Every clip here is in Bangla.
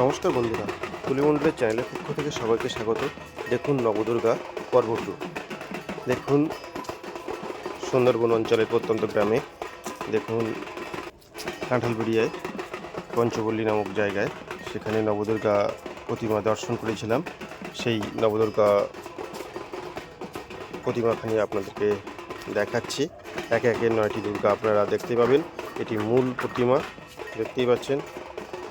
নমস্কার বন্ধুরা তুলিমণ্ডলের চ্যানেলের পক্ষ থেকে সবাইকে স্বাগত। দেখুন নবদুর্গা পর্ব টু দেখুন সুন্দরবন অঞ্চলের প্রত্যন্ত গ্রামে, দেখুন কাঁঠালবেড়িয়ায় পঞ্চবল্লী নামক জায়গায় সেখানে নবদুর্গা প্রতিমা দর্শন করেছিলাম। সেই নবদুর্গা প্রতিমাখানি আপনাদেরকে দেখাচ্ছি। একে একে নয়টি দুর্গা আপনারা দেখতে পাবেন। এটি মূল প্রতিমা, দেখতেই পাচ্ছেন।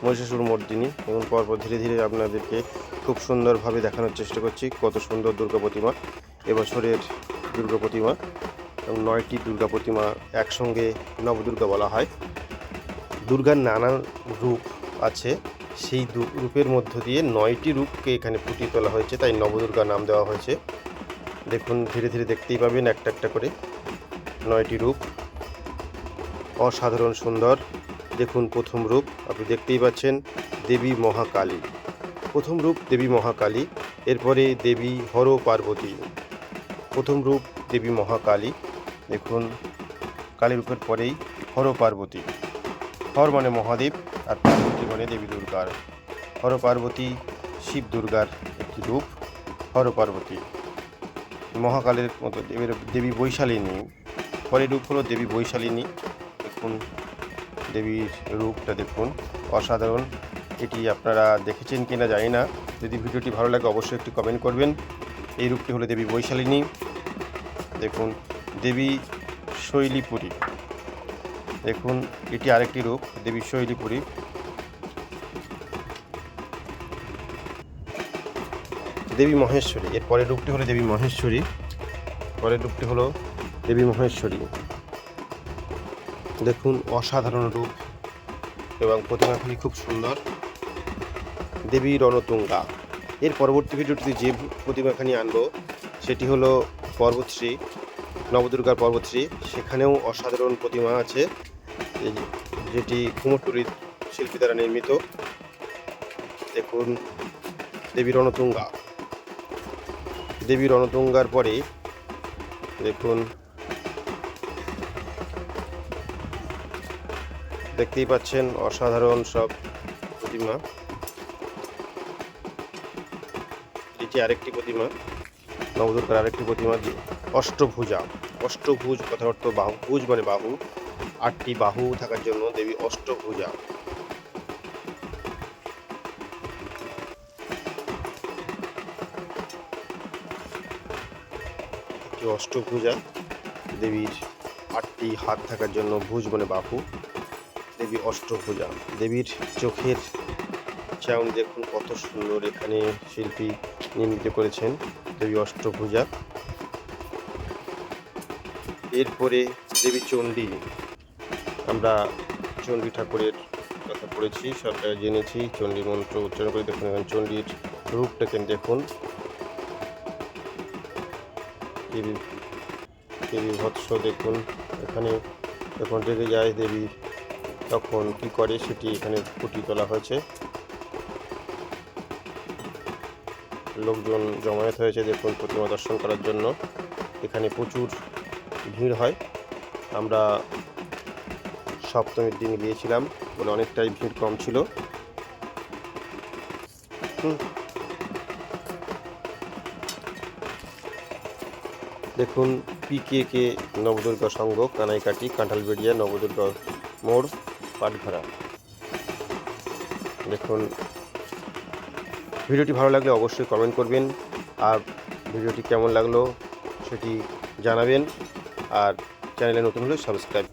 মহিষাসুর মর্দিনী এবং পরপর ধীরে ধীরে আপনাদেরকে খুব সুন্দরভাবে দেখানোর চেষ্টা করছি কত সুন্দর দুর্গা প্রতিমা, এবছরের দুর্গা প্রতিমা এবং নয়টি দুর্গা প্রতিমা একসঙ্গে নবদুর্গা বলা হয়। দুর্গার নানান রূপ আছে, সেই রূপের মধ্য দিয়ে নয়টি রূপকে এখানে ফুটিয়ে তোলা হয়েছে, তাই নবদুর্গা নাম দেওয়া হয়েছে। দেখুন, ধীরে ধীরে দেখতেই পাবেন একটা একটা করে নয়টি রূপ। অসাধারণ সুন্দর। দেখুন প্রথম রূপ, আপনি দেখতেই পাচ্ছেন দেবী মহাকালী। প্রথম রূপ দেবী মহাকালী, এরপরে দেবী হর পার্বতী। প্রথম রূপ দেবী মহাকালী, দেখুন কালী রূপের পরেই হর পার্বতী। হর মানে মহাদেব, আর পার্বতী মানে দেবী দুর্গার। হর পার্বতী শিব দুর্গার একটি রূপ, হর পার্বতী। মহাকালের মতো দেবী বৈশালিনী। পরের রূপ হলো দেবী বৈশালিনী। দেখুন দেবীর রূপটা দেখুন। অসাধারণ। এটি আপনারা দেখেছেন কিনা জানি না। যদি ভিডিওটি ভালো লাগে, অবশ্যই একটি কমেন্ট করবেন। এই রূপটি হলো দেবী বৈশালিনী। দেখুন, দেবী শৈলীপুরী। দেখুন, এটি আরেকটি রূপ, দেবী শৈলীপুরী। দেবী মহেশ্বরী। এর পরের রূপটি হলো দেবী মহেশ্বরী। পরের রূপটি হলো দেবী মহেশ্বরী। দেখুন, অসাধারণ রূপ এবং প্রতিমাখানি খুব সুন্দর। দেবী রণতুঙ্গা। এর পরবর্তী ভিডিওটিতে যে প্রতিমাখানি আনব, সেটি হলো পর্বতশ্রী, নবদুর্গার পর্বতশ্রী। সেখানেও অসাধারণ প্রতিমা আছে যেটি কুমোরটুলির শিল্পী দ্বারা নির্মিত। দেখুন, দেবী রণতুঙ্গা। দেবী রণতুঙ্গার পরে দেখুন দেখতেই পাচ্ছেন অসাধারণ সব প্রতিমা। এটি আরেকটি প্রতিমা, নবদুর্গার আরেকটি প্রতিমা অষ্টভুজা। অষ্টভুজ কথার অর্থ বাহু, ভুজ মানে বাহু। আটটি বাহু থাকার জন্য দেবী অষ্টভুজা। অষ্টভুজা, দেবীর আটটি হাত থাকার জন্য ভুজ মানে বাহু। দেবী অষ্টভুজা দেবীর চোখের চাউন দেখুন কত সুন্দর এখানে শিল্পী নির্মিত করেছেন দেবী অষ্টভুজা এরপরে দেবী চণ্ডী আমরা চণ্ডী ঠাকুরের কথা পড়েছি সব জায়গায় জেনেছি চণ্ডী মন্ত্র উচ্চারণ করে দেখুন এখানে চণ্ডীর রূপটাকে দেখুন দেবী দেবী ভৎস দেখুন এখানে এখন রেগে যায় দেবী তখন কি করে সেটি এখানে ফুটিয়ে তোলা হয়েছে? লোকজন জমায়েত হয়েছে দেখুন, প্রতিমা দর্শন করার জন্য। এখানে প্রচুর ভিড় হয়। আমরা সপ্তমীর দিন গিয়েছিলাম বলে অনেকটাই ভিড় কম ছিল। দেখুন পিকে কে নবদুর্গা সংঘ, কানাইকাটি, কাঁঠালবেড়িয়া, নবদুর্গা মোড়। পাটঘরা দেখুন, ভিডিওটি ভালো লাগলে অবশ্যই কমেন্ট করবেন, আর ভিডিওটি কেমন লাগল সেটি জানাবেন, আর চ্যানেলে নতুন হলে সাবস্ক্রাইব